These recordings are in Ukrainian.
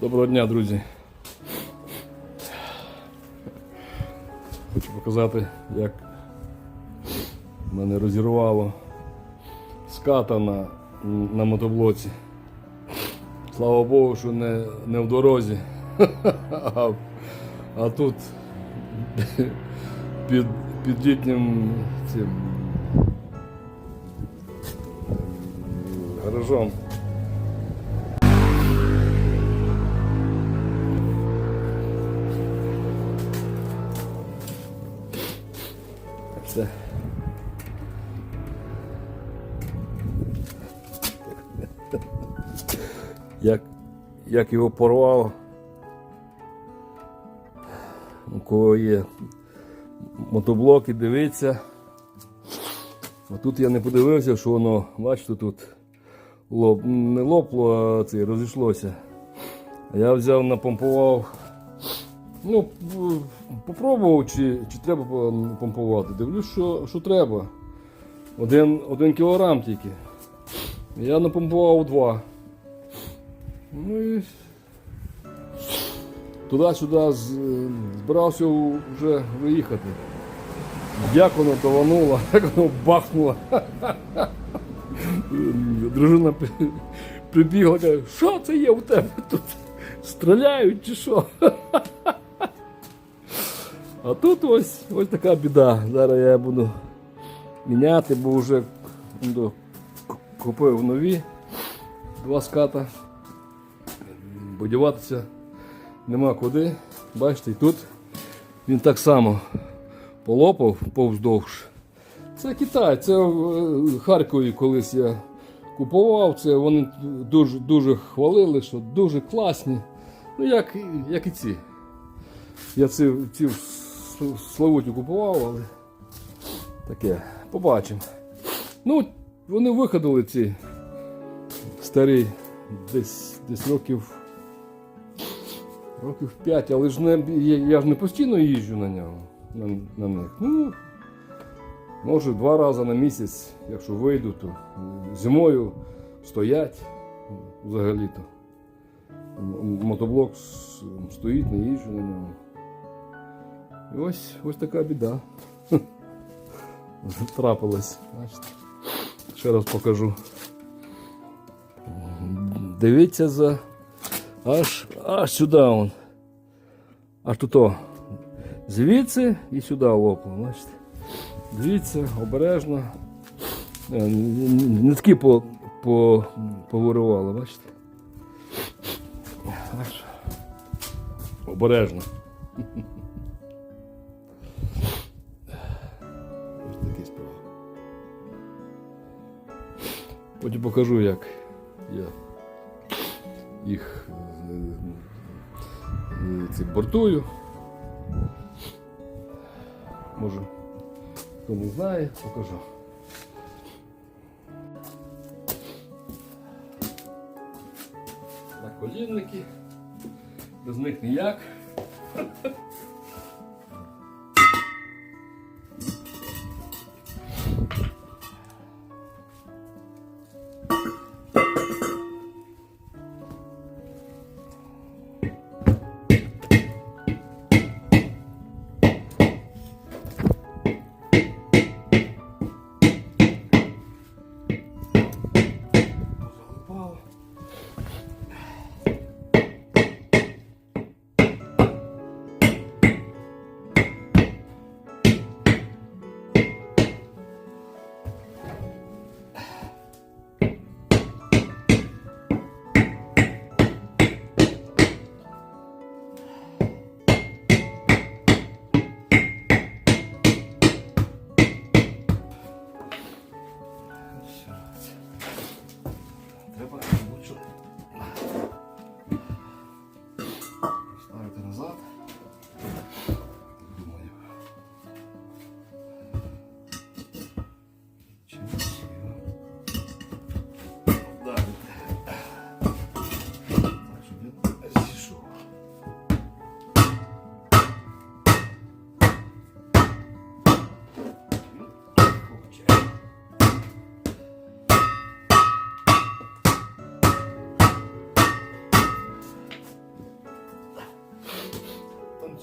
Доброго дня, друзі. Хочу показати, як мене розірвало ската на, на мотоблоці. Слава Богу, що не, не в дорозі, а, а тут під, під літнім цим гаражом. Все. Як, як його порвало. У кого є мотоблоки, дивиться. А тут я не подивився, що воно, бачите, тут лоп, не лопло, а це розійшлося. Я взяв, напомпував. Ну, попробував, чи, чи треба помпувати. Дивлюсь, що, що треба. Один, один кілограм тільки. Я напомпував два. Ну і туди-сюди збирався вже виїхати. Як воно давануло, як воно бахнуло. Дружина при- прибігла, каже, що це є у тебе тут? Стріляють чи що? А тут ось ось така біда. Зараз я буду міняти, бо вже купив нові два ската. Бо діватися нема куди. Бачите, і тут він так само полопав повздовж. Це Китай, це в е, Харкові колись я купував. Це вони дуже, дуже хвалили, що дуже класні. Ну, як, як і ці. Я ці, ці Славуті купував, але таке. Побачимо. Ну, вони виходили ці старі десь, десь років. Років 5, але ж не, я, ж не постійно їжджу на нього. На, на них. Ну, може два рази на місяць, якщо вийду, то зимою стоять взагалі-то. Мотоблок стоїть, не їжджу на нього. І ось, ось така біда. Трапилась. Бачите. Ще раз покажу. Дивіться за аж, аж сюди он. Аж тут о. Звідси і сюди. Бачите. Дивіться, обережно. Е, Нитки по, по, повиривало, бачите? Аж. Обережно. Потім покажу, як я їх е, е, бортую. Може, хто не знає, покажу. На колінники. Без них ніяк.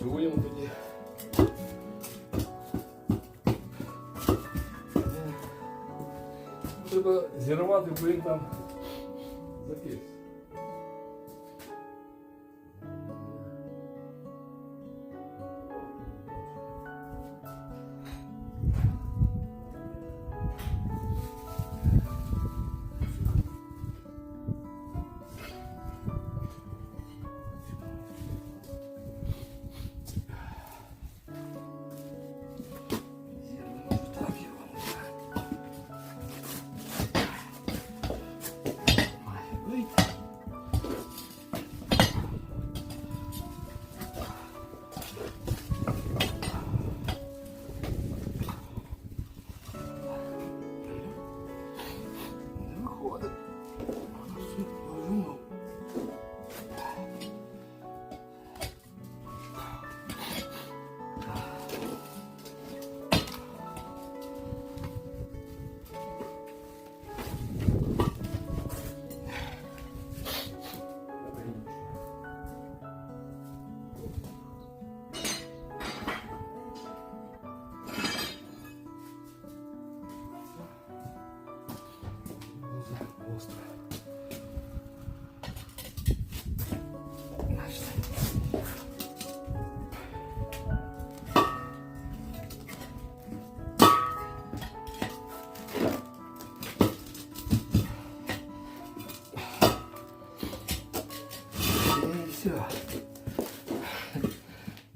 Попрацюємо тоді. Треба зірвати, бо він там закис.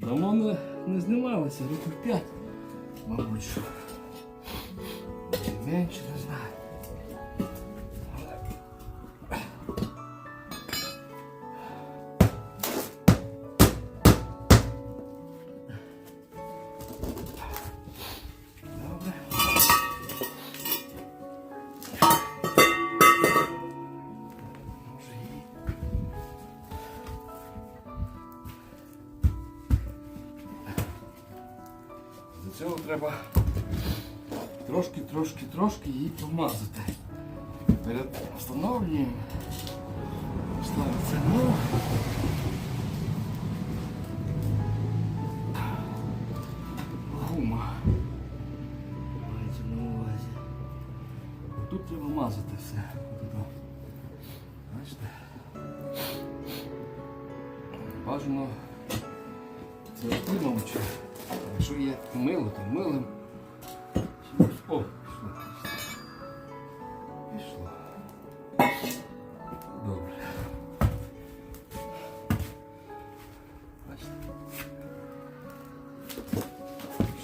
Давно не, не знімалися, років п'ять, мабуть, що. Менше не знаю. Трошки, трошки, трошки її помазати. Перед встановленням ставиться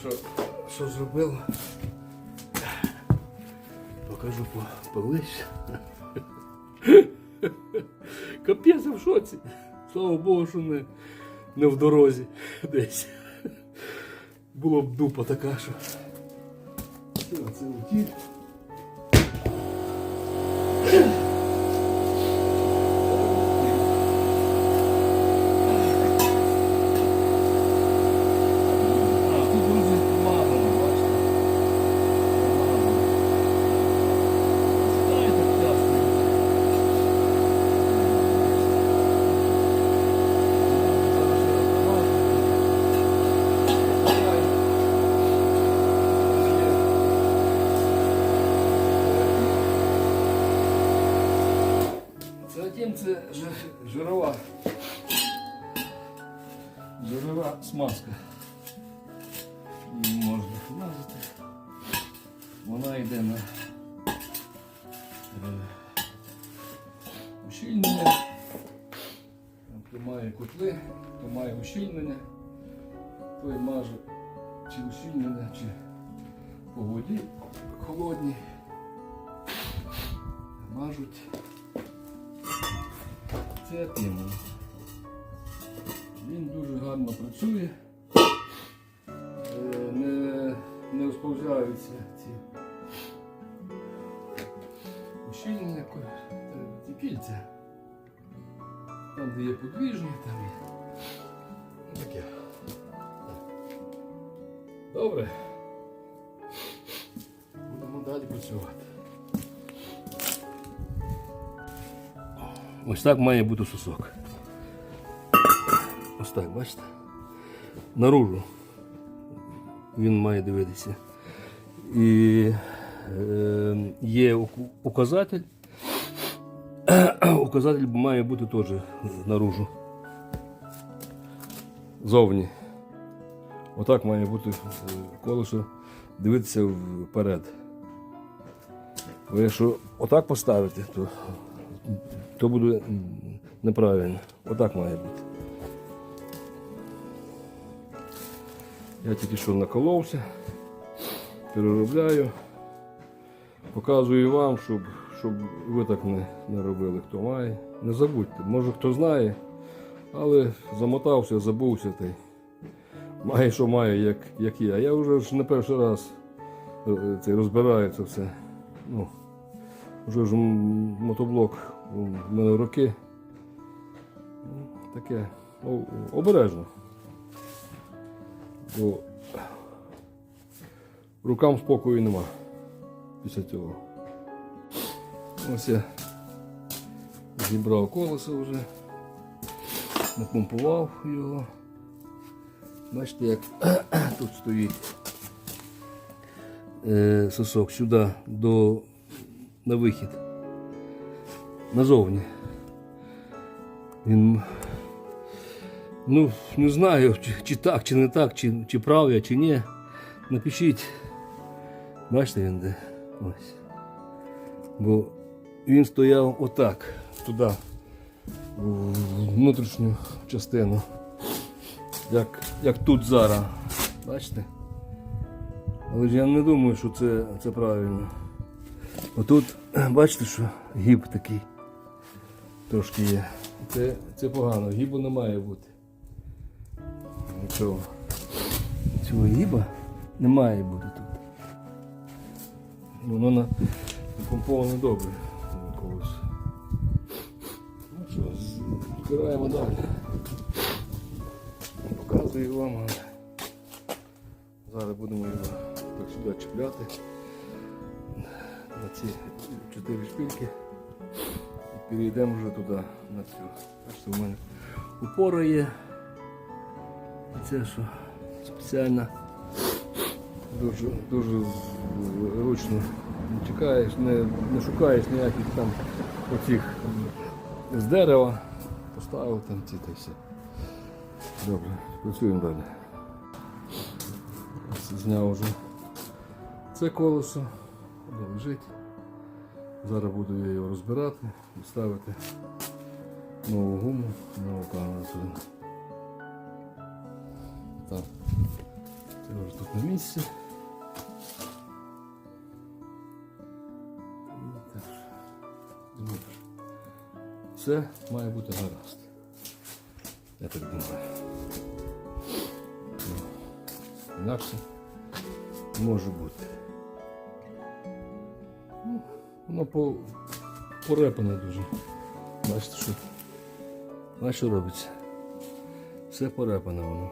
Що, що зробив? Покажу по, поближче. Капець в шоці. Слава Богу, що не, не в дорозі десь. Було б дупа така, що. Це утіль. А, тут, друзі, помазано, бачите. Помазано. Сідає так часто. Затем це жирова. Жирова смазка. Її можна помазати. Вона йде на е, ущільнення. Хто має котли, хто має ущільнення, той маже чи ущільнення, чи по воді холодній. Мажуть це. Він дуже гарно працює. Е, Не, не розповзаються ці ущільнення, ко- ці кільця. Там, де є подвіжні, там є. Ну, Таке. Добре. Будемо далі працювати. Ось так має бути сосок. Ось так, бачите? наружу. Він має дивитися. І е, є указатель. Указатель має бути теж наружу. Зовні. Отак має бути е, колесо дивитися вперед. Бо якщо отак поставити, то, то буде неправильно. Отак має бути. Я тільки що наколовся, переробляю. Показую вам, щоб, щоб ви так не, не робили, хто має. Не забудьте, може хто знає, але замотався, забувся й має, що має, як, як я. Я вже ж не перший раз е, це, розбираю це все. Ну, вже ж мотоблок у мене роки. Ну, Таке о- обережно. Бо рукам спокою нема після цього. Ось я зібрав колесо вже, напомпував його. Бачите, як тут стоїть е, сосок сюди до, на вихід. Назовні. Він Ну, не знаю, чи, чи так, чи не так, чи, чи прав я, чи ні. Напишіть. Бачите він де? Ось. Бо він стояв отак, туди, в внутрішню частину. Як, як тут зараз. Бачите? Але ж я не думаю, що це, це правильно. Отут, бачите, що гіб такий трошки є. Це, це погано, гібу не має бути. Нічого. Цього гіба не має бути тут. Воно на помповане добре. Колись. Ну що, збираємо далі. Показую вам. але Зараз будемо його так сюди чіпляти. На ці чотири шпильки. І перейдемо вже туди на цю. Бачите, у мене упора є. І Це що спеціально дуже, дуже зручно не чекаєш, не, не шукаєш ніяких там оцих з дерева. Поставив там ці та все. Добре, працюємо далі. Зняв вже це колесо, де лежить. Зараз буду я його розбирати і нову гуму, нову камеру сюди. Так. Це вже тут на місці. Все має бути гаразд. Я так думаю. Ну, Інакше може бути. Воно по, порепане дуже. Бачите, що, бачите, що робиться. Все порепане воно.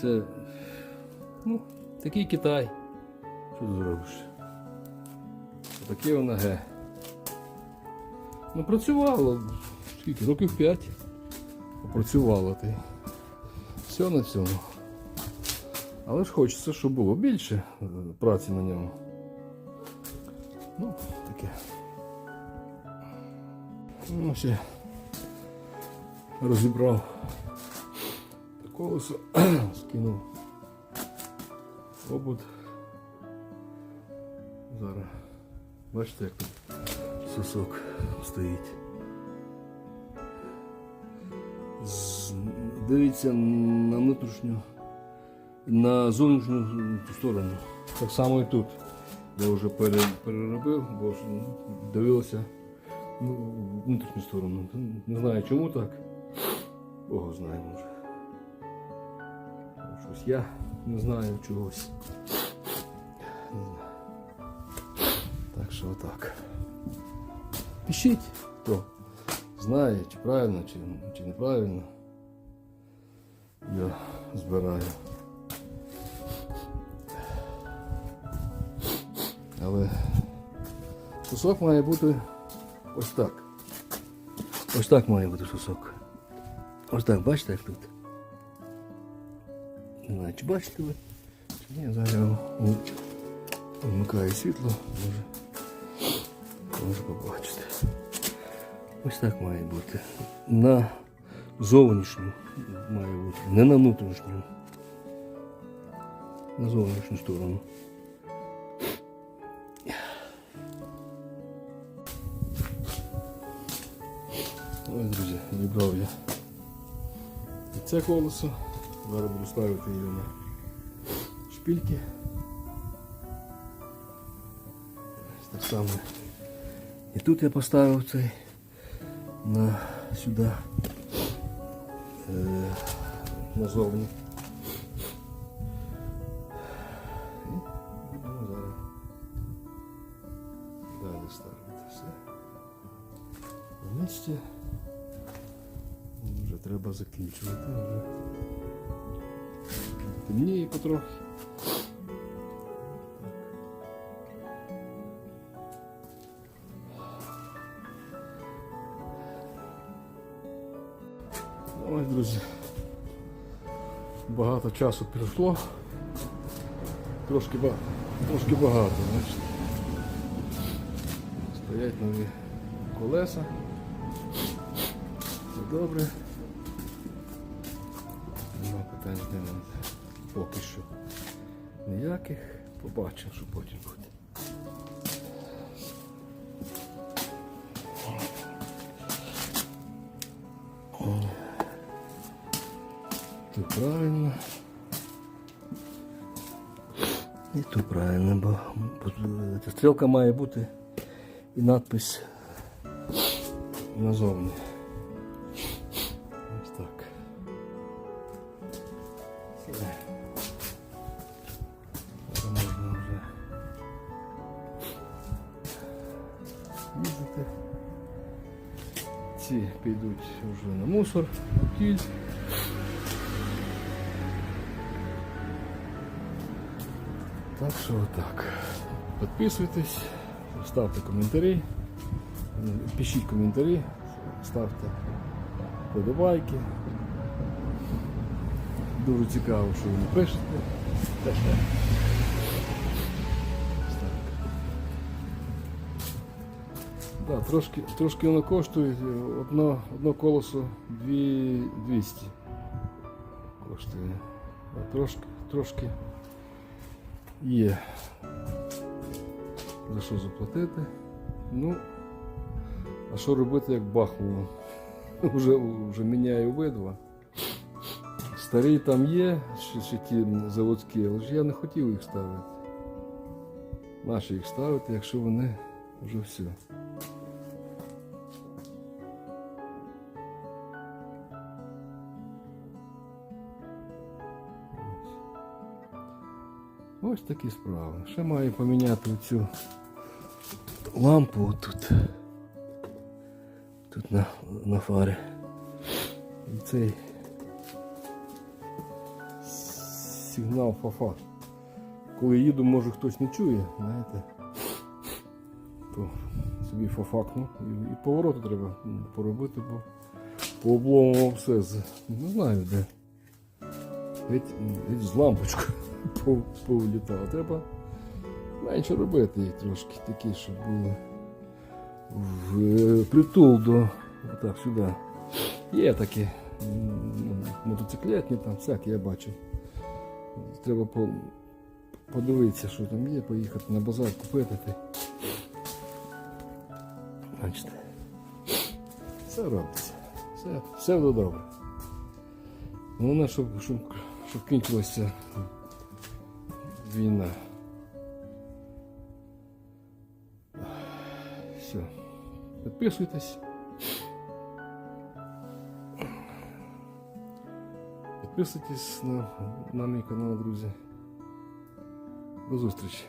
Це ну, такий Китай. Що ти зробиш? Таке воно ге. Ну працювало. Скільки? Років 5. Попрацювало ти. Все на цьому. Але ж хочеться, щоб було більше е, праці на ньому. Ну, таке. Ну, ще розібрав колесо, скинув обод. Зараз. Бачите, як тут сосок стоїть. Дивіться на внутрішню, на зовнішню сторону. Так само і тут. Я вже переробив, бо ну, дивилося ну, в внутрішню сторону. Не знаю чому так. Бог знає може. Щось я не знаю чогось. Не знаю. Так що отак. Пишіть, хто знає, чи правильно, чи, чи неправильно. Я збираю. Але сосок має бути ось так. Ось так має бути сосок. Ось так, бачите, як тут? Не знаю, чи бачите ви? Чи ні, зараз я вмикаю світло, може, може побачите. Ось так має бути. На зовнішню має бути, не на внутрішню. На зовнішню сторону. Ось, друзі, зібрав я і це колесо. Зараз буду ставити її на шпильки. Ось Так само. І тут я поставив цей на сюди е, назовні. Треба закінчувати. Вже темніє потрохи. Ось, друзі. Багато часу пройшло. Трошки, трошки багато, бачите. Стоять нові колеса. Все добре. Нема питань з поки що ніяких. Побачимо, що потім буде. Тут правильно. І тут правильно, бо бо стрілка має бути і надпис назовні. Ці підуть вже на мусор, кіль. Так що отак. Підписуйтесь, ставте коментарі, пишіть коментарі, ставте подобайки. Дуже цікаво, що ви пишете. Да, трошки, трошки воно коштує, одно, одно колесо 200 коштує. А трошки, трошки є за що заплатити. Ну, а що робити, як бахнуло? Вже, вже міняю обидва. Старі там є, ще, ще ті заводські, але ж я не хотів їх ставити. Наші їх ставити, якщо вони вже все. Ось такі справи. Ще маю поміняти цю лампу тут. Тут на, на фарі. І цей сигнал фафа. Коли їду, може хтось не чує, знаєте, то собі фафакну. І, і повороту треба поробити, бо по облому все з. Не знаю де. Геть, з лампочкою повлітало. Треба менше робити їх трошки такі, щоб були в притул до отак сюди. Є такі мотоциклетні, там всякі я бачу. Треба по, подивитися, що там є, поїхати на базар купити. Бачите. Все робиться. Все, все добре. Головне, щоб, щоб, щоб кінчилася війна. Все. Підписуйтесь. Підписуйтесь на, на мій канал, друзі. До зустрічі.